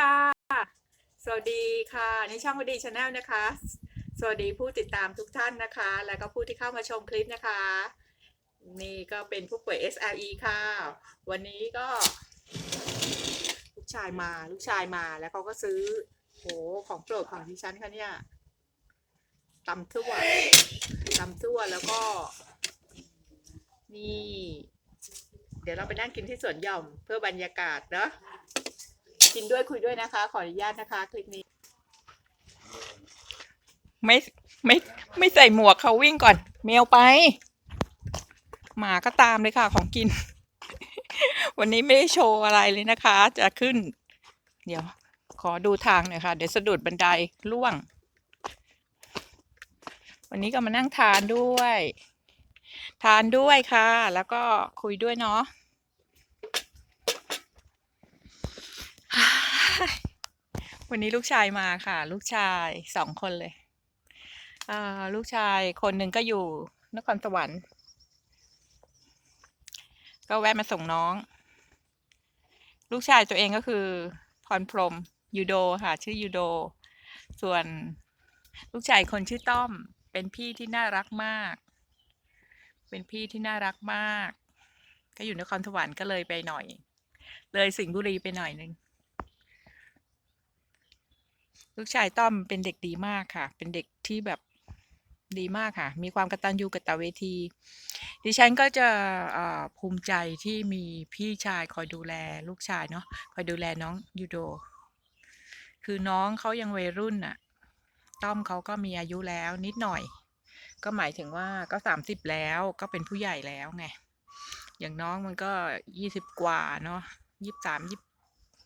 ค่ะ สวัสดีค่ะ ในช่องวดีชาแนลนะคะ สวัสดีผู้ติดตามทุกท่านนะคะ แล้วก็ผู้ที่เข้ามาชมคลิปนะคะ นี่ก็เป็นผู้ป่วย SLE ค่ะ วันนี้ก็ ลูกชายมาลูกชายมาแล้วเขาก็ซื้อโหของโปรดของดิฉันค่ะเนี่ยตำซั่วตำซั่วแล้วก็ นี่ เดี๋ยวเราไปนั่งกินที่สวนหย่อมเพื่อบรรยากาศเนาะ กินด้วยคุยด้วยนะคะ ขออนุญาตนะคะ คลิปนี้ ไม่ไม่ไม่ใส่หมวกเขาวิ่งก่อน เมวไป หมาก็ตามเลยค่ะ ของกิน วันนี้ไม่ได้โชว์อะไรเลยนะคะ จะขึ้น เดี๋ยว ขอดูทางหน่อยค่ะ เดี๋ยวสะดุดบันไดล่วง วันนี้ก็มานั่งทานด้วย ทานด้วยค่ะ แล้วก็คุยด้วยเนาะ วันนี้ลูกชายมาค่ะ ลูกชายสองคนเลยลูกชายคนหนึ่งก็อยู่นครสวรรค์ก็แวะมาส่งน้อง ลูกชายตัวเองก็คือพรพรมยูโดค่ะ ชื่อยูโด ส่วนลูกชายคนชื่อต้อม เป็นพี่ที่น่ารักมาก เป็นพี่ที่น่ารักมาก ก็อยู่นครสวรรค์ก็เลยไปหน่อย เลยสิงห์บุรีไปหน่อยนึง ลูกชายต้อมเป็นเด็กดีมากค่ะ เป็นเด็กที่แบบดีมากค่ะ มีความกตัญญูกตเวที ดิฉันก็จะภูมิใจที่มีพี่ชายคอยดูแลลูกชายเนาะ คอยดูแลน้องยูโด คือน้องเขายังวัยรุ่นน่ะต้อมเขาก็มีอายุแล้วนิดหน่อย ก็หมายถึงว่าก็สามสิบแล้วก็เป็นผู้ใหญ่แล้วไง อย่างน้องมันก็ยี่สิบกว่าเนาะยี่สามยี่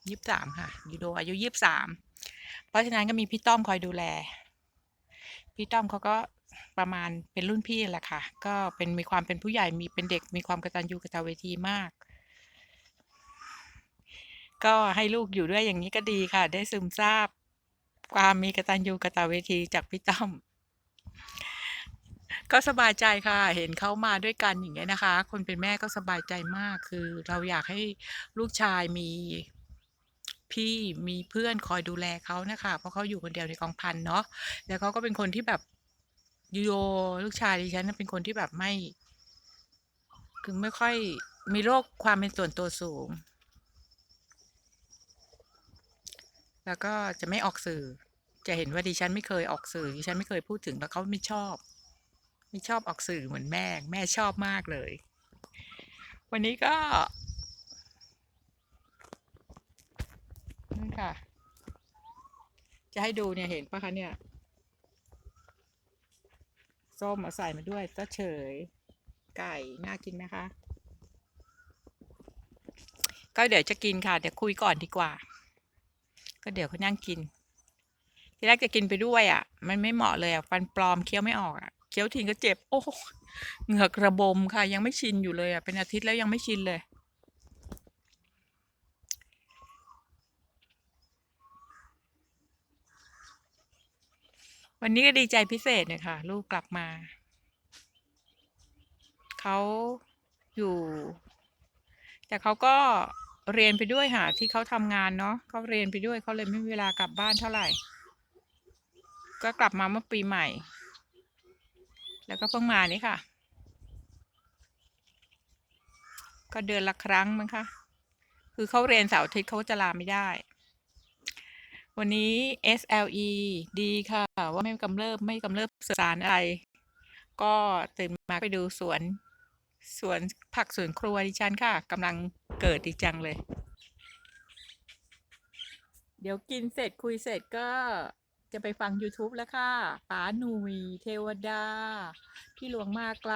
ยี่สามค่ะยูโดอายุยี่สาม ราะฉะนั้นก็มีพี่ต้อมคอยดูแล พี่ต้อมเขาก็ประมาณเป็นรุ่นพี่แหละค่ะ ก็เป็นมีความเป็นผู้ใหญ่มีเป็นเด็กมีความกระตัญญูกระตเวทีมาก ก็ให้ลูกอยู่ด้วยอย่างนี้ก็ดีค่ะ ได้ซึมซาบความมีกระตัญญูกระตเวทีจากพี่ต้อม ก็สบายใจค่ะ เห็นเขามาด้วยกันอย่างเงี้ยนะคะ คนเป็นแม่ก็สบายใจมากคือเราอยากให้ลูกชายมี พี่มีเพื่อนคอยดูแลเขานะคะ เพราะเขาอยู่คนเดียวในกองพันเนาะแล้วเขาก็เป็นคนที่แบบยูโยลูกชายดิฉันเป็นคนที่แบบไม่ คือไม่ค่อยมีโรคความเป็นส่วนตัวสูง แล้วก็จะไม่ออกสื่อ จะเห็นว่าดิฉันไม่เคยออกสื่อดิฉันไม่เคยพูดถึงแล้วเขาไม่ชอบ ไม่ชอบออกสื่อเหมือนแม่ แม่ชอบมากเลย วันนี้ก็ ค่ะ จะให้ดูเนี่ยเห็นปะคะเนี่ย ส้มเอาใส่มาด้วยก็เฉย ไก่ น่ากินไหมคะ ก็เดี๋ยวจะกินค่ะ เดี๋ยวคุยก่อนดีกว่า ก็เดี๋ยวเขานั่งกิน ทีแรกจะกินไปด้วยอะ มันไม่เหมาะเลยอะ ฟันปลอมเคี้ยวไม่ออกอะ เคี้ยวทีก็เจ็บ โอ้เหงือกระบมค่ะ ยังไม่ชินอยู่เลยอะ เป็นอาทิตย์แล้วยังไม่ชินเลย วันนี้ก็ดีใจพิเศษเลยค่ะ ลูกกลับมา เขาอยู่ แต่เขาก็เรียนไปด้วยค่ะ ที่เขาทำงานเนาะเขาเรียนไปด้วยเขาเลยไม่มีเวลากลับบ้านเท่าไหร่ ก็กลับมาเมื่อปีใหม่ แล้วก็เพิ่งมานี่ค่ะ ก็เดือนละครั้งมั้งคะคือเขาเรียนเสาร์อาทิตย์เขาจะลาไม่ได้ วันนี้ SLE ดีค่ะ ว่าไม่กำเริบไม่กำเริบสารอะไร ก็ตื่นมาไปดูสวน สวนผักสวนครัวดิฉันค่ะกำลังเกิดดีจังเลย เดี๋ยวกินเสร็จคุยเสร็จก็จะไปฟัง YouTube แล้วค่ะป๋าหนุยเทวดา พี่หลวงมาไกล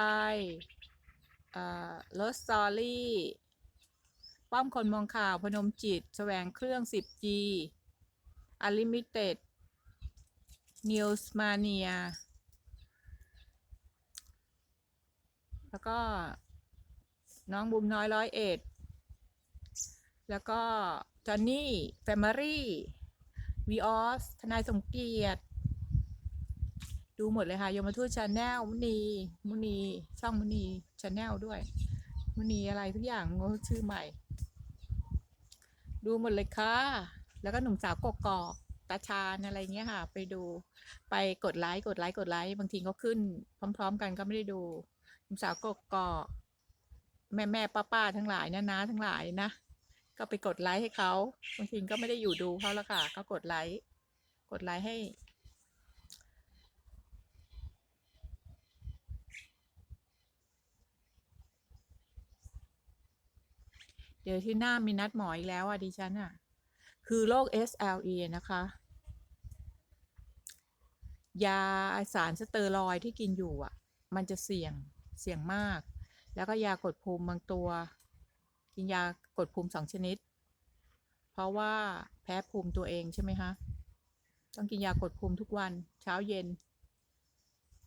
เอ่อ Love Story ป้อมคนมองข่าวพนมจิต แสวงเครื่อง 10G Unlimited Newsmania แล้วก็น้องบุมน้อยร้อยเอ็ด แล้วก็จอนนี่แฟมิลี่วีออสทนายสมเกียรติ ดูหมดเลยค่ะยมทูตชาแนลมุนีมุนีช่องมุนีชาแนลด้วย มุนีอะไรทุกอย่างงงชื่อใหม่ ดูหมดเลยค่ะ แล้วก็หนุ่มสาวกกอกตาชาญอะไรเงี้ยค่ะ ไปดูไปกดไลค์กดไลค์กดไลค์บางทีก็ขึ้น พร้อม ๆ กันก็ไม่ได้ดูหนุ่มสาวกกอกแม่แม่ป้าป้าๆทั้งหลายนะนะทั้งหลายนะก็ไปกดไลค์ให้เขาบางทีก็ไม่ได้อยู่ดูเขาแล้วค่ะ ก็กดไลค์กดไลค์ให้เดี๋ยวที่หน้ามีนัดหมออีกแล้วอะดิฉันอะ คือโรค SLE นะคะ ยาสารสเตอรอยที่กินอยู่อะ มันจะเสี่ยงเสี่ยงมาก แล้วก็ยากดภูมิบางตัว กินยากดภูมิสองชนิด เพราะว่าแพ้ภูมิตัวเองใช่ไหมคะต้องกินยากดภูมิทุกวันเช้าเย็น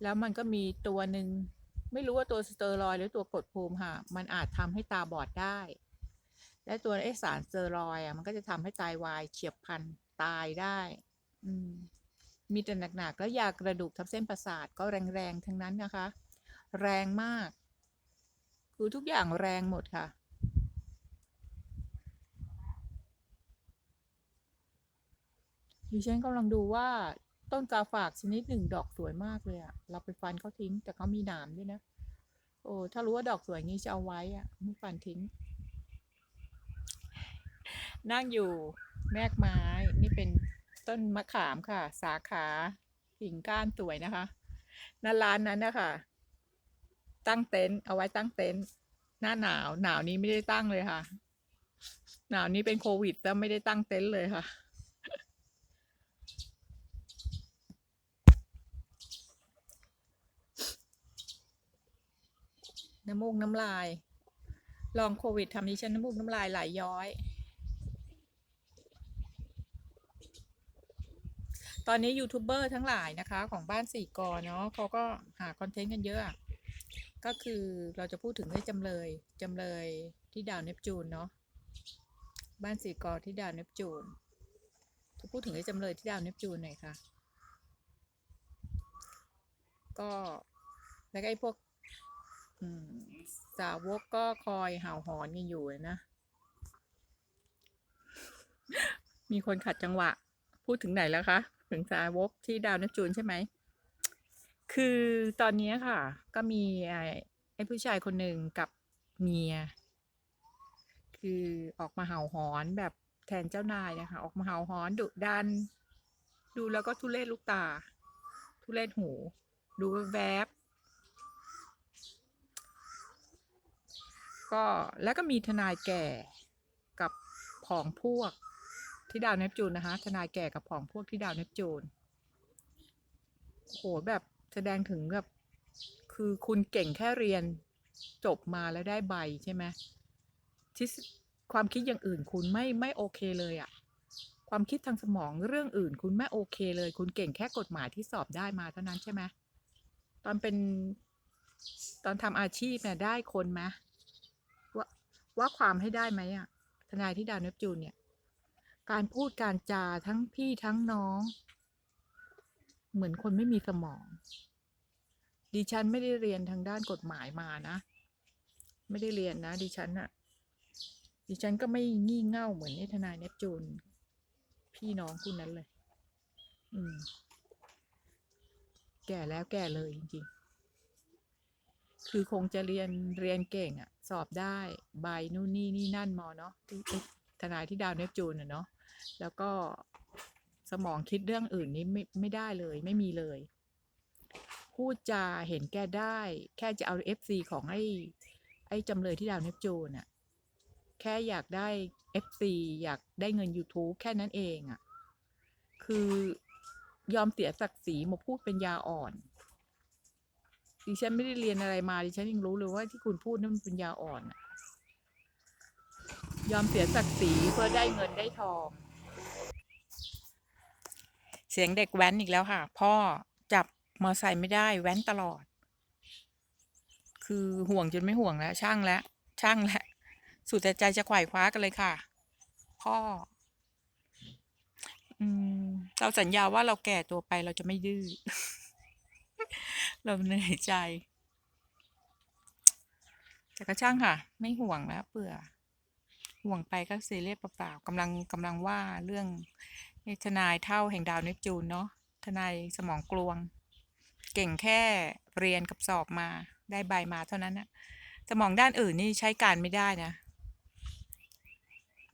แล้วมันก็มีตัวหนึ่งไม่รู้ว่าตัวสเตอรอยหรือตัวกดภูมิค่ะ มันอาจทำให้ตาบอดได้ และตัวไอสารสเตอรอยอะมันก็จะทำให้ไตาวายเฉียบพลันตายได้ อืมมีแต่หนักๆ แล้วยากระดูกทับเส้นประสาทก็แรงๆ ทั้งนั้นนะคะ แรงมาก คือทุกอย่างแรงหมดค่ะ ดิฉันกำลังดูว่าต้นกาฝากชนิดหนึ่งดอกสวยมากเลยอะเราไปฟันเขาทิ้ง แต่เขามีหนามด้วยนะ โอ้ ถ้ารู้ว่าดอกสวยงี้จะเอาไว้อะไม่ฟันทิ้ง นั่งอยู่แมกไม้นี่เป็นต้นมะขามค่ะ สาขากิ่งก้านสวยนะคะนั่นร้านนั้นนะคะตั้งเต็นท์เอาไว้ตั้งเต็นท์หน้าหนาว หนาวนี้ไม่ได้ตั้งเลยค่ะ หนาวนี้เป็นโควิดแล้วไม่ได้ตั้งเต็นท์เลยค่ะน้ำมูกน้ำลาย ลองโควิดทำดิฉันน้ำมูกน้ำลายไหลย้อย ตอนนี้ยูทูบเบอร์ทั้งหลายนะคะ ของบ้านสี่กอเนาะเขาก็หาคอนเทนต์กันเยอะ ก็คือเราจะพูดถึงเรื่องจำเลยจำเลยที่ดาวเนปจูนเนาะบ้านสี่กอที่ดาวเนปจูนจะพูดถึงเรื่องจำเลยที่ดาวเนปจูนหน่อยค่ะก็แล้วก็ไอ้พวกสาวกก็คอยเห่าหอนกันอยู่นะ มีคนขัดจังหวะ พูดถึงไหนแล้วคะ ถึงสาวกที่ดาวนปจูนใช่ไหม คือตอนนี้ค่ะ ก็มีไอ้ผู้ชายคนหนึ่งกับเมีย คือออกมาเห่าหอนแบบแทนเจ้านายนะคะ ออกมาเห่าหอนดุดัน ดูแล้วก็ทุเรศลูกตา ทุเรศหู ดูแวบก็แล้วก็มีทนายแก่กับผองพวก ที่ดาวเนปจูนนะคะ ทนายแก่กับผองพวกที่ดาวเนปจูนโหแบบแสดงถึงแบบคือคุณเก่งแค่เรียนจบมาแล้วได้ใบใช่ไหมที่ความคิดอย่างอื่นคุณไม่ไม่โอเคเลยอะความคิดทางสมองเรื่องอื่น คุณไม่โอเคเลย คุณเก่งแค่กฎหมายที่สอบได้มาเท่านั้นใช่ไหมตอนเป็นตอนทำอาชีพเนี่ยได้คนไหมว่าว่าความให้ได้ไหมอะทนายที่ดาวเนปจูนเนี่ย การพูดการจาทั้งพี่ทั้งน้อง เหมือนคนไม่มีสมอง ดิฉันไม่ได้เรียนทางด้านกฎหมายมานะ ไม่ได้เรียนนะ ดิฉันอะดิฉันก็ไม่งี่เง่าเหมือนทนายเนปจูน พี่น้องคุณนั้นเลย อืม แก่แล้วแก่เลยจริงๆ คือคงจะเรียนเรียนเก่งอะสอบได้ใบนู่นนี่นี่นั่นมอเนาะที่ไอ้ทนายที่ดาวเนปจูนอะเนาะ แล้วก็สมองคิดเรื่องอื่นนี้ไม่ไม่ได้เลยไม่มีเลย พูดจาเห็นแก่ได้ แค่จะเอาเอฟซีของไอ้ไอ้จำเลยที่ดาวเนปจูนอะแค่อยากได้เอฟซีอยากได้เงิน YouTube แค่นั้นเองอะคือยอมเสียศักดิ์ศรีมาพูดเป็นยาอ่อนดิฉันไม่ได้เรียนอะไรมาดิฉันยังรู้เลยว่าที่คุณพูดนั่นมันเป็นยาอ่อนอะ ยอมเสียศักดิ์ศรีเพื่อได้เงินได้ทอง เสียงเด็กแว้นอีกแล้วค่ะ พ่อจับมอไซค์ไม่ได้แว้นตลอด คือห่วงจนไม่ห่วงแล้ว ช่างแล้ว ช่างแล้ว สุดแต่ใจจะไขว่คว้ากันเลยค่ะ พ่ออเราสัญญาว่าเราแก่ตัวไปเราจะไม่ดื้อ เราเหนื่อยใจ แต่ก็ช่างค่ะ ไม่ห่วงแล้วเบื่อ ห่วงไปก็เสียเรียบเปล่าๆกำลังกำลังว่าเรื่องทนายเท่าแห่งดาวเนปจูนเนาะทนายสมองกลวง เก่งแค่เรียนกับสอบมาได้ใบมาเท่านั้นนะสมองด้านอื่นนี่ใช้การไม่ได้นะ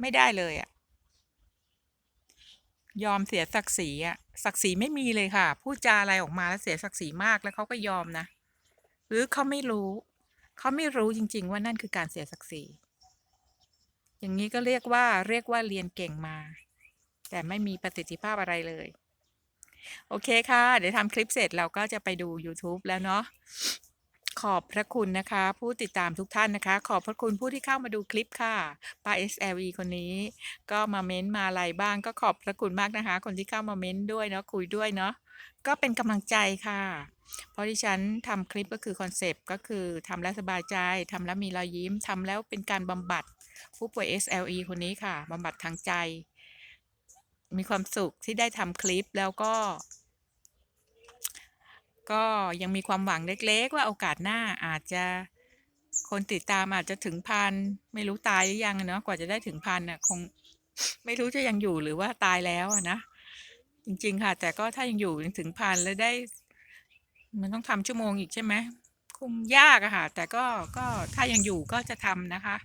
ไม่ได้เลยอะยอมเสียศักดิ์ศรีอะศักดิ์ศรีไม่มีเลยค่ะพูดจาอะไรออกมาแล้วเสียศักดิ์ศรีมากแล้วเขาก็ยอมนะ หรือเขาไม่รู้ เขาไม่รู้จริง ๆ ว่านั่นคือการเสียศักดิ์ศรี อย่างนี้ก็เรียกว่าเรียกว่าเรียนเก่งมา แต่ไม่มีประสิทธิภาพอะไรเลย โอเคค่ะ เดี๋ยวทำคลิปเสร็จเราก็จะไปดู YouTube แล้วเนาะขอบพระคุณนะคะ ผู้ติดตามทุกท่านนะคะ ขอบพระคุณผู้ที่เข้ามาดูคลิปค่ะป้า SLE คนนี้ ก็มาเม้นต์มาอะไรบ้างก็ขอบพระคุณมากนะคะ คนที่เข้ามาเม้นต์ด้วยเนาะคุยด้วยเนาะก็เป็นกำลังใจค่ะ เพราะที่ฉันทำคลิปก็คือคอนเซปต์ก็คือทำแล้วสบายใจทำแล้วมีรอยยิ้มทำแล้วเป็นการบำบัด ผู้ป่วย SLE คนนี้ค่ะบำบัดทางใจ มีความสุขที่ได้ทำคลิปแล้วก็ ก็ยังมีความหวังเล็ก ๆ ว่าโอกาสหน้าอาจจะคนติดตามอาจจะถึงพันไม่รู้ตายหรือยังเนาะกว่าจะได้ถึงพันน่ะคงไม่รู้จะยังอยู่หรือว่าตายแล้วนะจริง ๆ ค่ะ แต่ก็ถ้ายังอยู่ยังถึงพันแล้วได้ มันต้องทำชั่วโมงอีกใช่ไหมคงยากอะค่ะ แต่ก็ก็ถ้ายังอยู่ก็จะทำนะคะ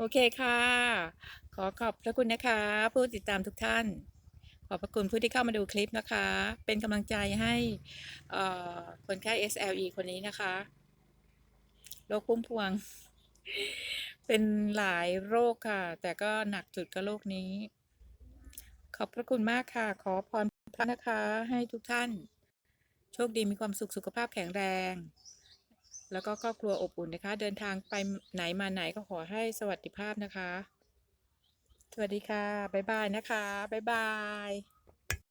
โอเคค่ะ ขอขอบพระคุณนะคะ ผู้ติดตามทุกท่าน ขอบพระคุณผู้ที่เข้ามาดูคลิปนะคะ เป็นกำลังใจให้คนไข้ SLE คนนี้นะคะโรคพุ่มพวง เป็นหลายโรคค่ะ แต่ก็หนักสุดก็โรคนี้ ขอบพระคุณมากค่ะ ขอพรพระนะคะ ให้ทุกท่าน โชคดีมีความสุขสุขภาพแข็งแรง แล้วก็ครอบครัวอบอุ่นนะคะ เดินทางไปไหนมาไหนก็ขอให้สวัสดิภาพนะคะ สวัสดีค่ะ บ๊ายบายนะคะ บ๊ายบาย